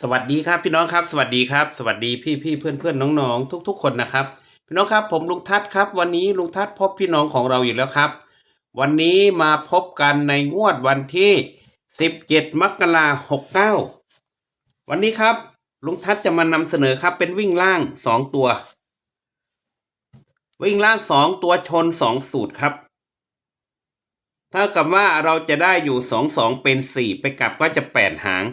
สวัสดีครับพี่น้องครับ สวัสดีครับ สวัสดีพี่พี่เพื่อนเพื่อนน้องน้องทุกทุก ๆ คนนะครับ พี่น้องครับผมลุงทัศน์ครับ วันนี้ลุงทัศน์พบพี่น้องของเราอีกแล้วครับ วันนี้มาพบกันในงวดวันที่17มกราหกเก้าวันนี้ครับลุงทัศน์จะมานำเสนอครับ เป็นวิ่งล่างสองตัว วิ่งล่างสองตัวชนสองสูตรครับถ้ากับว่าเราจะได้อยู่สองสองเป็นสี่ไปกลับก็จะแปดหาง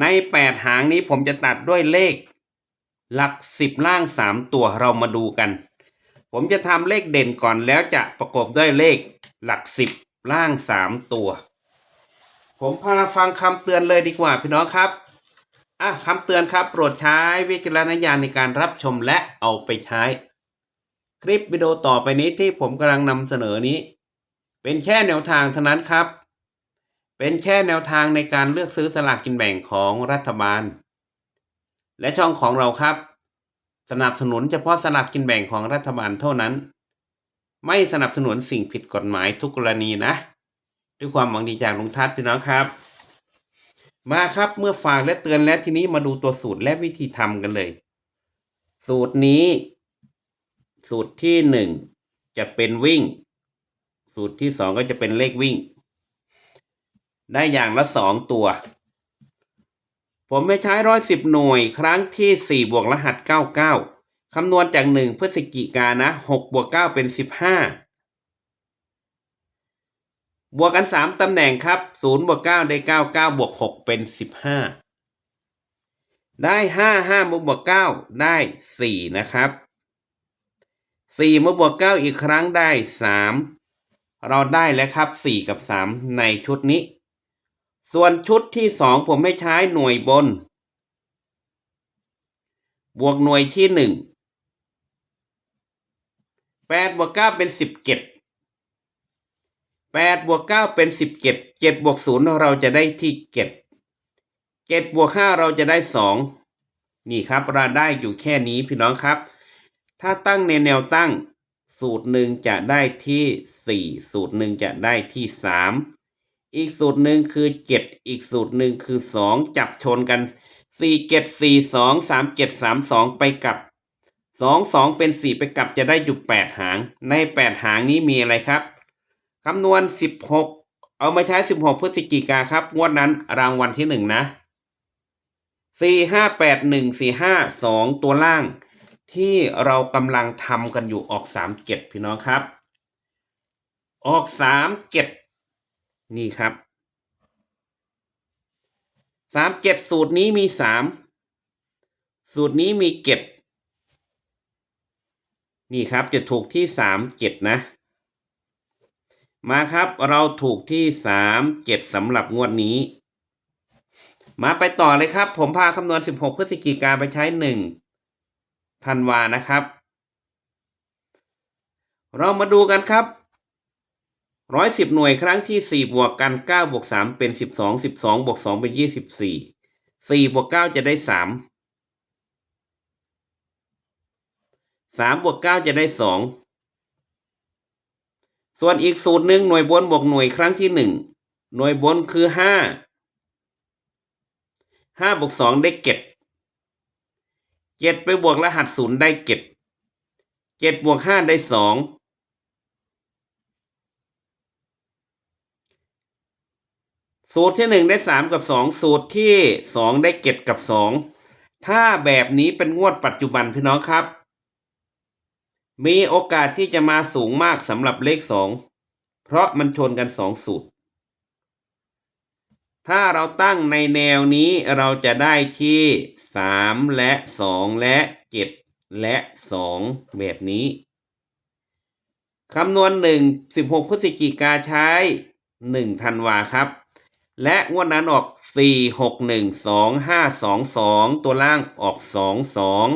ในแปดหางนี้ผมจะตัดด้วยเลข หลักสิบล่างสามตัวเรามาดูกัน ผมจะทำเลขเด่นก่อนแล้วจะประกบด้วยเลขหลักสิบล่างสามตัว ผมพาฟังคำเตือนเลยดีกว่าพี่น้องครับอะคำเตือนครับ โปรดใช้วิจารณญาณในการรับชมและเอาไปใช้ คลิปวิดีโอต่อไปนี้ที่ผมกำลังนำเสนอนี้ เป็นแค่แนวทางเท่านั้นครับ เป็นแค่แนวทางในการเลือกซื้อสลากกินแบ่งของรัฐบาล และช่องของเราครับ สนับสนุนเฉพาะสลากกินแบ่งของรัฐบาลเท่านั้น ไม่สนับสนุนสิ่งผิดกฎหมายทุกกรณีนะ ด้วยความหวังดีจากลุงทัศน์พี่น้องครับ มาครับเมื่อฝากและเตือนแล้วทีนี้มาดูตัวสูตรและวิธีทำกันเลย สูตรนี้ สูตรที่หนึ่งจะเป็นวิ่ง สูตรที่สองก็จะเป็นเลขวิ่ง ได้อย่างละสองตัว ผมไม่ใช้ร้อยสิบหน่วยครั้งที่สี่บวกรหัสเก้าเก้าคำนวณจากหนึ่งพฤศจิกานนะหกบวกเก้าเป็นสิบห้าบวกกันสามตำแหน่งครับศูนย์บวกเก้าได้เก้าเก้าบวกหกเป็นสิบห้าได้ห้าห้าบวกบวกเก้าได้สี่นะครับสี่มาบวกเก้าอีกครั้งได้สามเราได้แล้วครับสี่กับสามในชุดนี้ ส่วนชุดที่สองผมไม่ใช้หน่วยบน บวกหน่วยที่หนึ่งแปดบวกเก้าเป็นสิบเจ็ดแปดบวกเก้าเป็นสิบเจ็ดเจ็ดบวกศูนย์เราจะได้ที่เจ็ดเจ็ดบวกห้าเราจะได้สองนี่ครับเราได้อยู่แค่นี้พี่น้องครับ ถ้าตั้งในแนวตั้ง สูตรหนึ่งจะได้ที่สี่สูตรหนึ่งจะได้ที่สาม อีกสูตรหนึ่งคือเจ็ดอีกสูตรหนึ่งคือสองจับชนกันสี่เจ็ดสี่สองสามเจ็ดสามสองไปกับสองสองเป็นสี่ไปกับจะได้อยู่แปดหาง ในแปดหางนี้มีอะไรครับคำนวณสิบหกเอามาใช้สิบหกพฤศจิกาครับ งวดนั้นรางวัลที่หนึ่งนะสี่ห้าแปดหนึ่งสี่ห้าสองตัวล่าง ที่เรากำลังทำกันอยู่ออกสามเจ็ดพี่น้องครับ ออกสามเจ็ด นี่ครับสามเจ็ดสูตรนี้มีสามสูตรนี้มีเจ็ดนี่ครับจะถูกที่สามเจ็ดนะ มาครับเราถูกที่สามเจ็ดสำหรับงวดนี้ มาไปต่อเลยครับ ผมพาคำนวณสิบหกพฤศจิกาไปใช้หนึ่งธันวานะครับ เรามาดูกันครับ ร้อยสิบหน่วยครั้งที่สี่บวกกันเก้าบวกสามเป็นสิบสองสิบสองบวกสองเป็นยี่สิบสี่สี่บวกเก้าจะได้สามสามบวกเก้าจะได้สองส่วนอีกสูตรหนึ่งหน่วยบนบวกหน่วยครั้งที่หนึ่งหน่วยบนคือห้าห้าบวกสองได้เจ็ดเจ็ดไปบวกรหัสศูนย์ได้เจ็ดเจ็ดบวกห้าได้สอง สูตรที่หนึ่งได้สามกับสองสูตรที่สองได้เจ็ดกับสองถ้าแบบนี้เป็นงวดปัจจุบันพี่น้องครับ มีโอกาสที่จะมาสูงมากสำหรับเลขสองเพราะมันชนกันสองสูตร ถ้าเราตั้งในแนวนี้เราจะได้ที่สามและสองและเจ็ดและสองแบบนี้คำนวณหนึ่งสิบหกพฤศจิกาใช้หนึ่งธันวาครับ และงวดนั้นออกสี่หกหนึ่งสองห้าสองสองตัวล่างออกสองสอง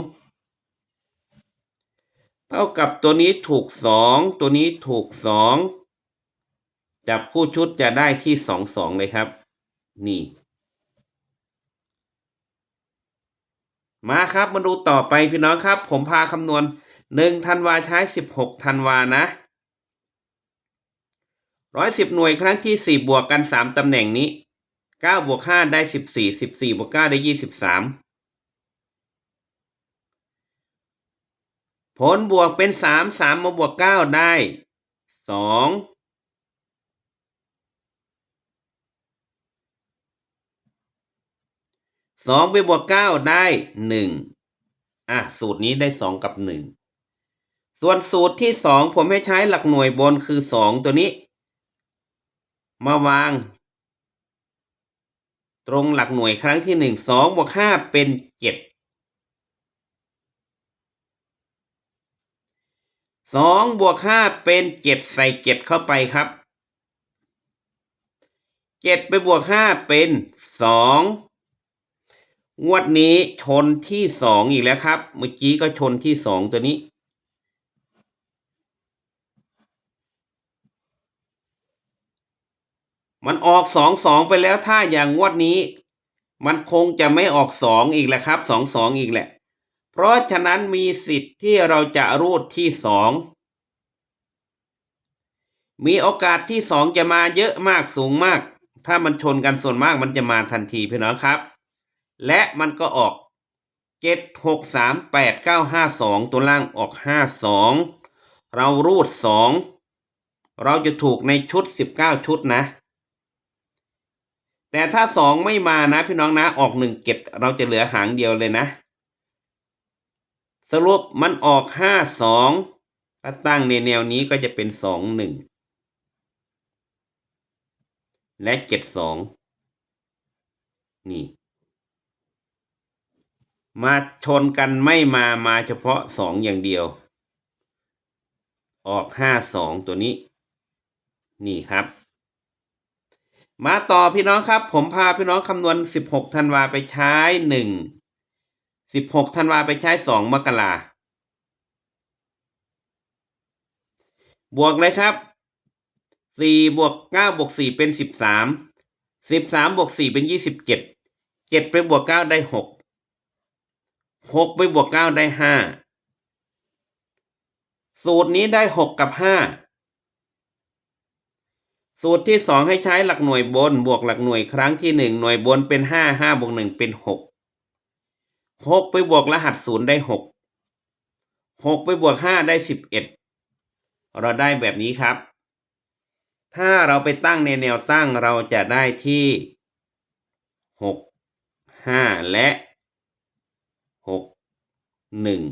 เท่ากับตัวนี้ถูกสองตัวนี้ถูกสองจับคู่ชุดจะได้ที่สองสองเลยครับ นี่ มาครับมาดูต่อไปพี่น้องครับ ผมพาคำนวณหนึ่งธันวาใช้สิบหกธันวานะ ร้อยสิบหน่วยครั้งที่สี่บวกกันสามตำแหน่งนี้เก้าบวกห้าได้สิบสี่สิบสี่บวกเก้าได้ยี่สิบสามผลบวกเป็นสามสามมาบวกเก้าได้สองสองไปบวกเก้าได้หนึ่งอะสูตรนี้ได้สองกับหนึ่งส่วนสูตรที่สองผมให้ใช้หลักหน่วยบนคือสองตัวนี้ มาวาง ตรงหลักหน่วยครั้งที่หนึ่งสองบวกห้าเป็นเจ็ดสองบวกห้าเป็นเจ็ดใส่เจ็ดเข้าไปครับเจ็ดไปบวกห้าเป็นสองงวดนี้ชนที่สองอีกแล้วครับ เมื่อกี้ก็ชนที่สองตัวนี้ มันออกสองสองไปแล้วถ้าอย่างงวดนี้ มันคงจะไม่ออกสองอีกแหละครับสองสองอีกแหละ เพราะฉะนั้นมีสิทธิ์ที่เราจะรูดที่สองมีโอกาสที่สองจะมาเยอะมากสูงมาก ถ้ามันชนกันส่วนมากมันจะมาทันทีพี่น้องครับ และมันก็ออกเจ็ดหกสามแปดเก้าห้าสองตัวล่างออกห้าสองเรารูดสองเราจะถูกในชุดสิบเก้าชุดนะ แต่ถ้าสองไม่มานะพี่น้องนะออกหนึ่งเก็ดเราจะเหลือหางเดียวเลยนะ สรุปมันออกห้าสองถ้าตั้งในแนวนี้ก็จะเป็นสองหนึ่งและเจ็ดสองนี่ มาชนกันไม่มามาเฉพาะสองอย่างเดียว ออกห้าสองตัวนี้ นี่ครับ มาต่อพี่น้องครับ ผมพาพี่น้องคำนวณสิบหกธันวาไปใช้หนึ่งสิบหกธันวาไปใช้สองมกราบวกเลยครับสี่บวกเก้าบวกสี่เป็นสิบสามสิบวกสี่เป็นยี่สิบเจ็ดเจ็ดไปบวกเก้าได้หกหกไปบวกเก้าได้ห้าสูตรนี้ได้หกกับห้า สูตรที่สองให้ใช้หลักหน่วยบนบวกหลักหน่วยครั้งที่หนึ่งหน่วยบนเป็นห้าห้าบวกหนึ่งเป็นหกหกไปบวกรหัสศูนย์ได้หกหกไปบวกห้าได้สิบเอ็ดเราได้แบบนี้ครับ ถ้าเราไปตั้งในแนวตั้งเราจะได้ที่หกห้าและหกหนึ่ง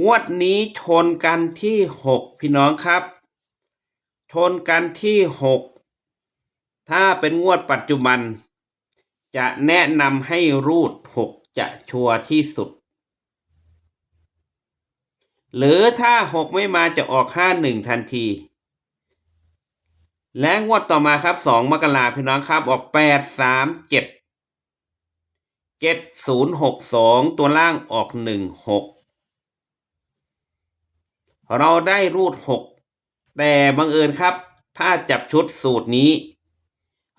งวดนี้ชนกันที่หกพี่น้องครับ ชนกันที่หกถ้าเป็นงวดปัจจุบัน จะแนะนำให้รูดหกจะชัวร์ที่สุด หรือถ้าหกไม่มาจะออกห้าหนึ่งทันที และงวดต่อมาครับสองมกราพี่น้องครับออกแปดสามเจ็ดเจ็ดศูนย์หกสองตัวล่างออกหนึ่งหกเราได้รูดหก แต่บังเอิญครับ ถ้าจับชุดสูตรนี้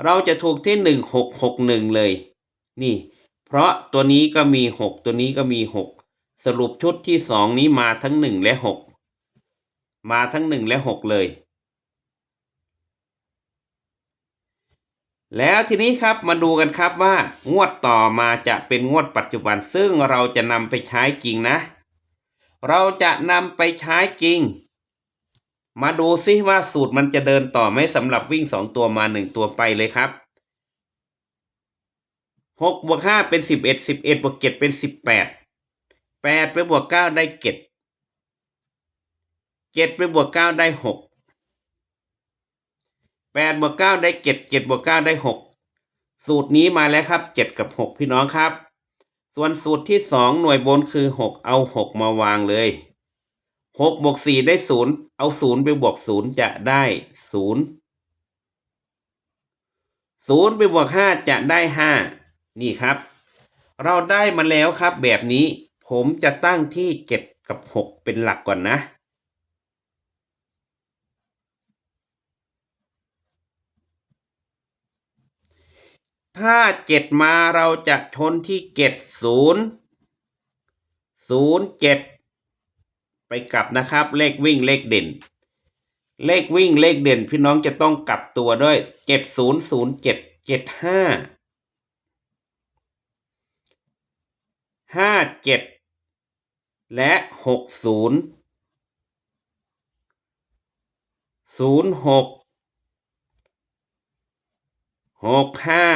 เราจะถูกที่หนึ่งหกหกหนึ่งเลย นี่ เพราะตัวนี้ก็มีหกตัวนี้ก็มีหกสรุปชุดที่สองนี้มาทั้งหนึ่งและหกมาทั้งหนึ่งและหกเลย แล้วทีนี้ครับมาดูกันครับว่า งวดต่อมาจะเป็นงวดปัจจุบันซึ่งเราจะนำไปใช้จริงนะ เราจะนำไปใช้จริง มาดูซิว่าสูตรมันจะเดินต่อไหมสำหรับวิ่งสองตัวมาหนึ่งตัวไปเลยครับหกบวกห้าเป็นสิบเอ็ดสิบเอ็ดบวกเจ็ดเป็นสิบแปดแปดไปบวกเก้าได้เจ็ดเจ็ดไปบวกเก้าได้หกแปดบวกเก้าได้เจ็ดเจ็ดบวกเก้าได้หกสูตรนี้มาแล้วครับเจ็ดกับหกพี่น้องครับ ส่วนสูตรที่สองหน่วยบนคือหกเอาหกมาวางเลย หกบวกสี่ได้ศูนย์เอาศูนย์ไปบวกศูนย์จะได้ศูนย์ศูนย์ไปบวกห้าจะได้ห้านี่ครับ เราได้มาแล้วครับแบบนี้ผมจะตั้งที่เจ็ดกับหกเป็นหลักก่อนนะถ้าเจ็ดมาเราจะชนที่เจ็ดศูนย์ศูนย์เจ็ด ไปกลับนะครับ เลขวิ่งเลขเด่น เลขวิ่งเลขเด่น พี่น้องจะต้องกลับตัวด้วยเจ็ดศูนย์ศูนย์เจ็ดเจ็ดห้าห้าเจ็ดและหกศูนย์ศูนย์หกหกห้า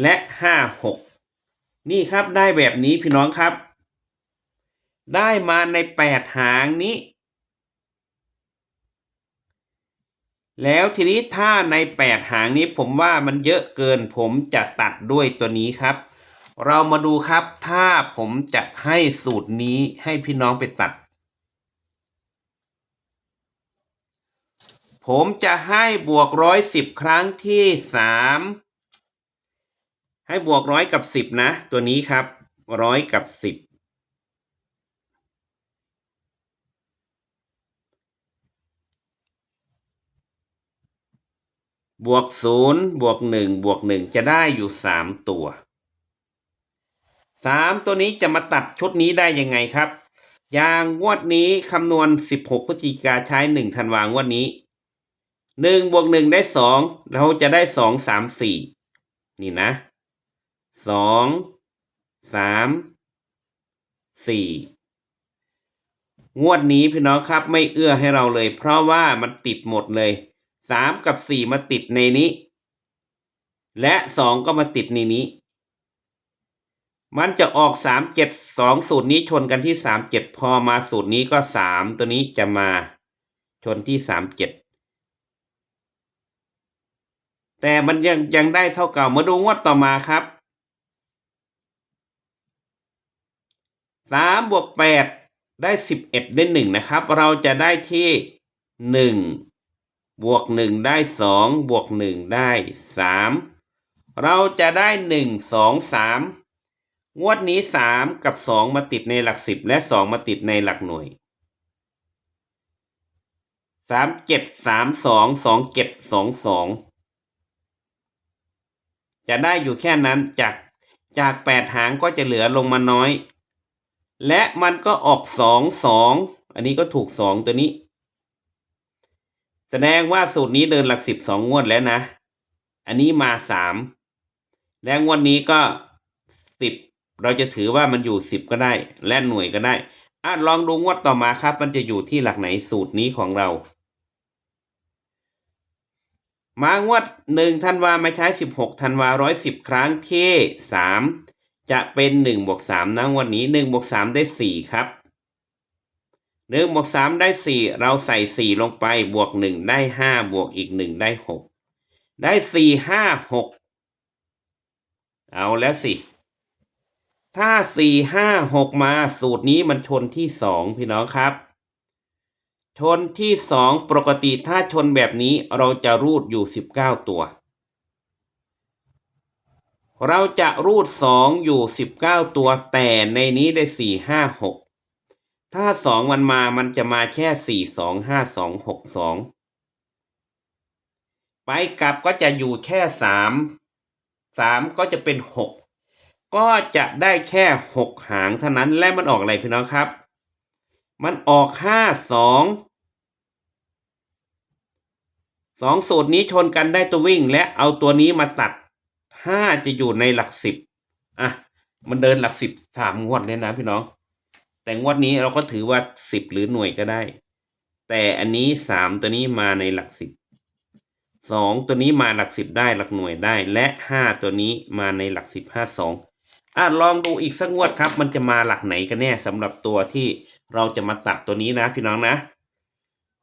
และห้าหกนี่ครับได้แบบนี้พี่น้องครับ ได้มาในแปดหางนี้ แล้วทีนี้ถ้าในแปดหางนี้ผมว่ามันเยอะเกินผมจะตัดด้วยตัวนี้ครับ เรามาดูครับถ้าผมจะให้สูตรนี้ให้พี่น้องไปตัด ผมจะให้บวกร้อยสิบครั้งที่สามให้บวกร้อยกับสิบนะ ตัวนี้ครับร้อยกับสิบ บวกศูนย์บวกหนึ่งบวกหนึ่งจะได้อยู่สามตัวสามตัวนี้จะมาตัดชุดนี้ได้ยังไงครับ อย่างงวดนี้คำนวณสิบหกพฤศจิกาใช้หนึ่งธันวางวดนี้หนึ่งบวกหนึ่งได้สองเราจะได้สองสามสี่นี่นะสองสามสี่งวดนี้พี่น้องครับไม่เอื้อให้เราเลย เพราะว่ามันติดหมดเลย สามกับสี่มาติดในนี้ และสองก็มาติดในนี้ มันจะออกสามเจ็ดสองสูตรนี้ชนกันที่สามเจ็ดพอมาสูตรนี้ก็สามตัวนี้จะมาชนที่สามเจ็ดแต่มันยังยังได้เท่าเก่ามาดูงวดต่อมาครับสามบวกแปดได้สิบเอ็ดได้หนึ่งนะครับ เราจะได้ที่หนึ่ง บวกหนึ่งได้สองบวกหนึ่งได้สามเราจะได้หนึ่งสองสามงวดนี้สามกับสองมาติดในหลักสิบและสองมาติดในหลักหน่วยสามเจ็ดสามสองสองเจ็ดสองสองจะได้อยู่แค่นั้นจากจากแปดหางก็จะเหลือลงมาน้อย และมันก็ออกสองสองอันนี้ก็ถูกสองตัวนี้ แสดงว่าสูตรนี้เดินหลักสิบสองงวดแล้วนะ อันนี้มาสามและงวดนี้ก็สิบเราจะถือว่ามันอยู่สิบก็ได้ และหน่วยก็ได้อะลองดูงวดต่อมาครับ มันจะอยู่ที่หลักไหนสูตรนี้ของเรา มางวดหนึ่งธันวามาใช้สิบหกธันวาร้อยสิบครั้งที่สามจะเป็นหนึ่งบวกสามนะงวันนี้หนึ่งบวกสามได้สี่ครับ หนึ่งบวกสามได้สี่เราใส่สี่ลงไปบวกหนึ่งได้ห้าบวกอีกหนึ่งได้หกได้สี่ห้าหกเอาแล้วสิ ถ้าสี่ห้าหกมาสูตรนี้มันชนที่สองพี่น้องครับ ชนที่สองปกติถ้าชนแบบนี้เราจะรูดอยู่สิบเก้าตัว เราจะรูดสองอยู่สิบเก้าตัวแต่ในนี้ได้สี่ห้าหก ถ้าสองมันมามันจะมาแค่สี่สองห้าสองหกสองไปกลับก็จะอยู่แค่สามสามก็จะเป็นหกก็จะได้แค่หกหางเท่านั้นและมันออกอะไรพี่น้องครับ มันออกห้าสองสองสูตรนี้ชนกันได้ตัววิ่ง และเอาตัวนี้มาตัดห้าจะอยู่ในหลักสิบอะมันเดินหลักสิบสามงวดเนี่ยนะพี่น้อง แต่งวดนี้เราก็ถือว่าสิบหรือหน่วยก็ได้ แต่อันนี้สามตัวนี้มาในหลักสิบสองตัวนี้มาหลักสิบได้หลักหน่วยได้ และห้าตัวนี้มาในหลักสิบห้าสองอะลองดูอีกสักงวดครับ มันจะมาหลักไหนกันแน่สำหรับตัวที่เราจะมาตัดตัวนี้นะพี่น้องนะ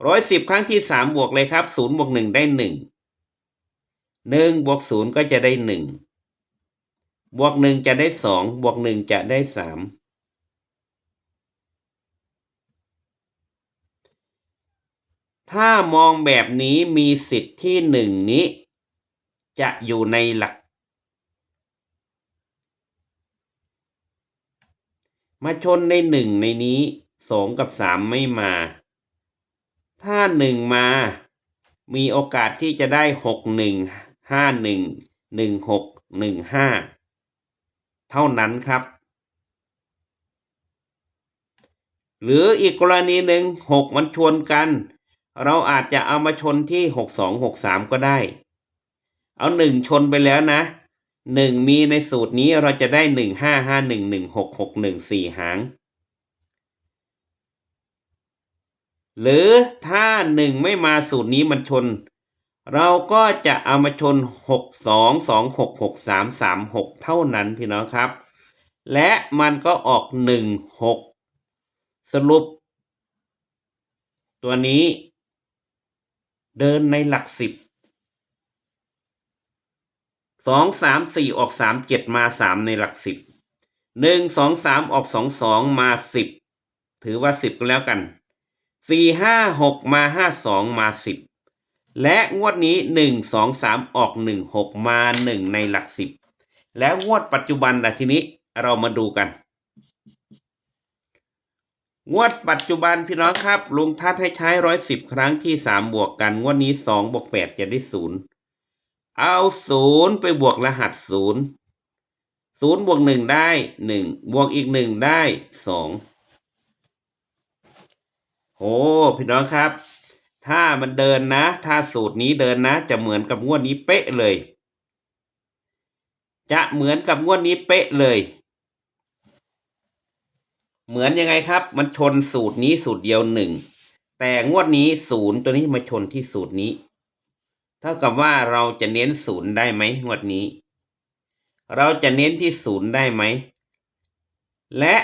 ร้อยสิบครั้งที่สามบวกเลยครับศูนย์บวกหนึ่งได้หนึ่งหนึ่งบวกศูนย์ก็จะได้หนึ่งบวกหนึ่งจะได้สองบวกหนึ่งจะได้สาม ถ้ามองแบบนี้มีสิทธิ์ที่หนึ่งนี้ จะอยู่ในหลัก มาชนในหนึ่งในนี้สองกับสามไม่มา ถ้าหนึ่งมา มีโอกาสที่จะได้หกหนึ่งห้าหนึ่งหนึ่งหกหนึ่งห้าเท่านั้นครับ หรืออีกกรณีหนึ่งหกมันชนกัน เราอาจจะเอามาชนที่หกสองหกสามก็ได้ เอาหนึ่งชนไปแล้วนะหนึ่งมีในสูตรนี้เราจะได้หนึ่งห้าห้าหนึ่งหนึ่งหกหกหนึ่งสี่หาง หรือถ้าหนึ่งไม่มาสูตรนี้มันชน เราก็จะเอามาชนหกสองสองหกหกสามสามหกเท่านั้นพี่น้องครับ และมันก็ออกหนึ่งหกสรุป ตัวนี้ เดินในหลักสิบสองสามสี่ออกสามเจ็ดมาสามในหลักสิบหนึ่งสองสามออกสองสองมาสิบถือว่าสิบก็แล้วกันสี่ห้าหกมาห้าสองมาสิบและงวดนี้หนึ่งสองสามออกหนึ่งหกมาหนึ่งในหลักสิบแล้วงวดปัจจุบันล่ะทีนี้เรามาดูกัน งวดปัจจุบันพี่น้องครับ ลุงทัดให้ใช้ร้อยสิบครั้งที่สามบวกกัน งวดนี้สองบวกแปดจะได้ศูนย์เอาศูนย์ไปบวกรหัสศูนย์ศูนย์บวกหนึ่งได้หนึ่งบวกอีกหนึ่งได้สองโอ้พี่น้องครับ ถ้ามันเดินนะ ถ้าสูตรนี้เดินนะ จะเหมือนกับงวดนี้เป๊ะเลย จะเหมือนกับงวดนี้เป๊ะเลย เหมือนยังไงครับ มันชนสูตรนี้สูตรเดียวหนึ่งแต่งวดนี้ศูนย์ตัวนี้มาชนที่สูตรนี้ เท่ากับว่าเราจะเน้นศูนย์ได้ไหมงวดนี้ เราจะเน้นที่ศูนย์ได้ไหม และ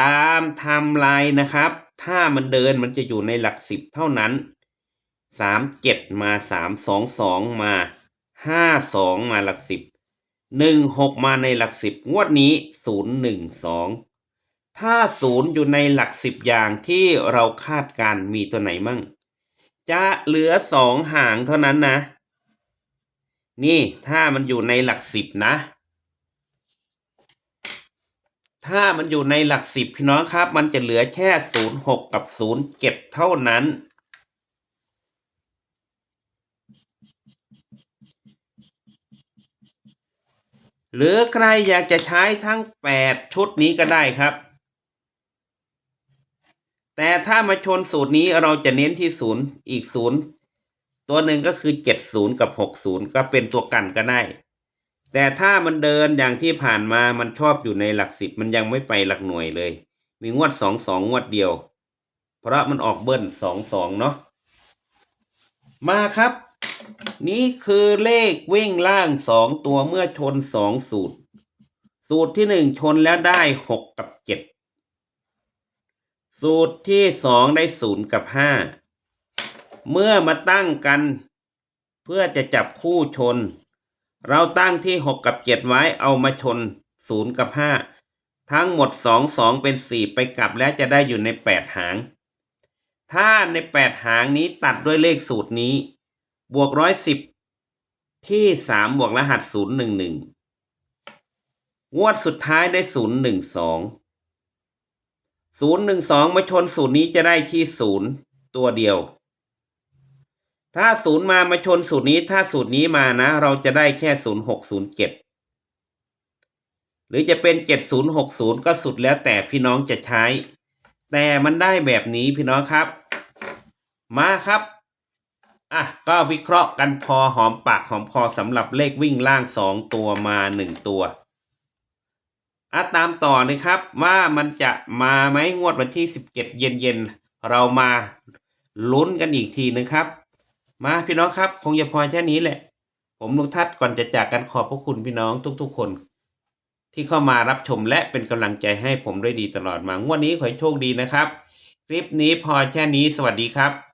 ตามไทม์ไลน์นะครับ ถ้ามันเดินมันจะอยู่ในหลักสิบเท่านั้นสามเจ็ดมาสามสองสองมาห้าสองมาหลักสิบหนึ่งหกมาในหลักสิบงวดนี้ศูนย์หนึ่งสอง ถ้าศูนย์อยู่ในหลักสิบอย่างที่เราคาดการมีตัวไหนมั่ง จะเหลือสองหางเท่านั้นนะ นี่ถ้ามันอยู่ในหลักสิบนะ ถ้ามันอยู่ในหลักสิบพี่น้องครับ มันจะเหลือแค่ศูนย์หกกับศูนย์เจ็ดเท่านั้น หรือใครอยากจะใช้ทั้งแปดชุดนี้ก็ได้ครับ แต่ถ้ามาชนสูตรนี้เราจะเน้นที่ศูนย์อีกศูนย์ตัวหนึ่งก็คือเจ็ดศูนย์กับหกศูนย์ก็เป็นตัวกันก็ได้ แต่ถ้ามันเดินอย่างที่ผ่านมามันชอบอยู่ในหลักสิบมันยังไม่ไปหลักหน่วยเลย มีงวดสองสองงวดเดียว เพราะมันออกเบิ้ลสองสองเนาะมาครับ นี่คือเลขวิ่งล่างสองตัวเมื่อชนสองสูตร สูตรที่หนึ่งชนแล้วได้หกกับเจ็ด สูตรที่สองได้ศูนย์กับห้าเมื่อมาตั้งกัน เพื่อจะจับคู่ชน เราตั้งที่หกกับเจ็ดไว้เอามาชนศูนย์กับห้าทั้งหมดสองสองเป็นสี่ไปกลับแล้วจะได้อยู่ในแปดหาง ถ้าในแปดหางนี้ตัดด้วยเลขสูตรนี้ บวกร้อยสิบที่สามบวกรหัสศูนย์หนึ่งหนึ่งงวดสุดท้ายได้ศูนย์หนึ่งสอง ศูนย์หนึ่งสองมาชนศูนย์นี้จะได้ที่ศูนย์ตัวเดียว ถ้าศูนย์มามาชนสูตรนี้ ถ้าสูตรนี้มานะ เราจะได้แค่ศูนย์หกศูนย์เจ็ดหรือจะเป็นเจ็ดศูนย์หกศูนย์ก็สุดแล้วแต่พี่น้องจะใช้ แต่มันได้แบบนี้พี่น้องครับ มาครับอะก็วิเคราะห์กันพอหอมปากหอมคอสำหรับเลขวิ่งล่างสองตัวมาหนึ่งตัว อะตามต่อเลยครับว่ามันจะมาไหมงวดวันที่สิบเจ็ดเย็นเย็นๆเรามาลุ้นกันอีกทีนึงครับ มาพี่น้องครับ คงจะพอแค่นี้แหละ ผมลุงทัศน์ก่อนจะจากกันขอบพระคุณพี่น้องทุก ๆ คน ที่เข้ามารับชมและเป็นกำลังใจให้ผมด้วยดีตลอดมางวดนี้ขอให้โชคดีนะครับ คลิปนี้พอแค่นี้สวัสดีครับ